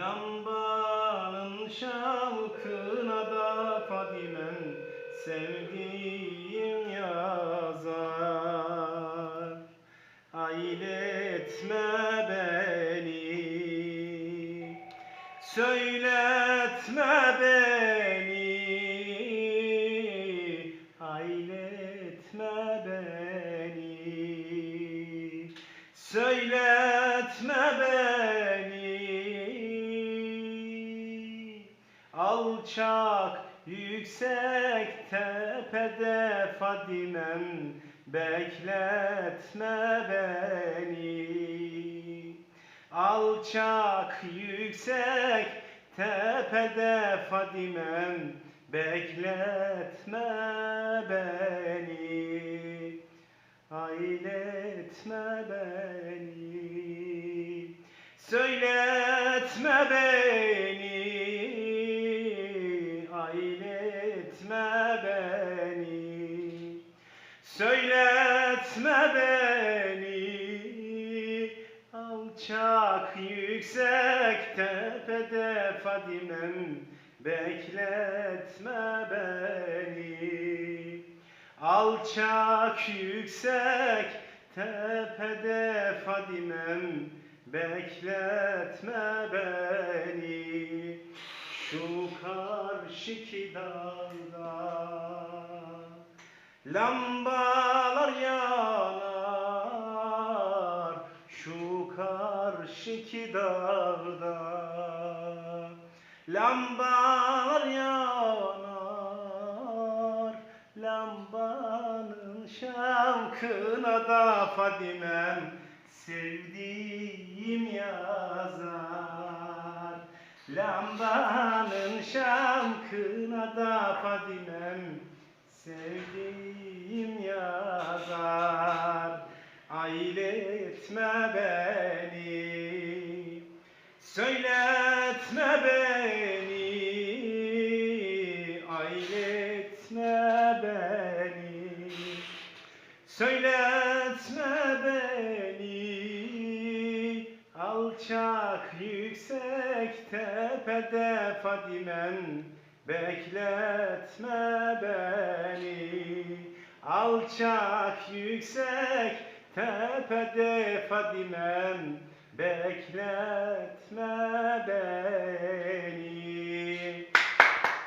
Lambanın şavkına da Fadime'm sevdiğim yazar. Ailetme beni Söyletme beni Ailetme beni Söyletme beni Alçak yüksek tepede Fadimem Bekletme beni. Alçak yüksek tepede Fadimem Bekletme beni. Ailetme beni. Söyletme beni Söyletme beni Alçak yüksek tepede Fadimem Bekletme beni. Alçak yüksek tepede Fadimem Bekletme beni. Şu karşıki dağda Lambalar yanar Şu karşıki dağda Lambalar yanar Lambanın şavkına da Fadimem Sevdiğim yazar. Lambanın şavkına da Fadimem Ailetme beni. Söyletme beni. Ailetme beni. Söyletme beni. Alçak yüksek tepede Fadimem Bekletme beni. Alçak yüksek tepede Fadimem Bekletme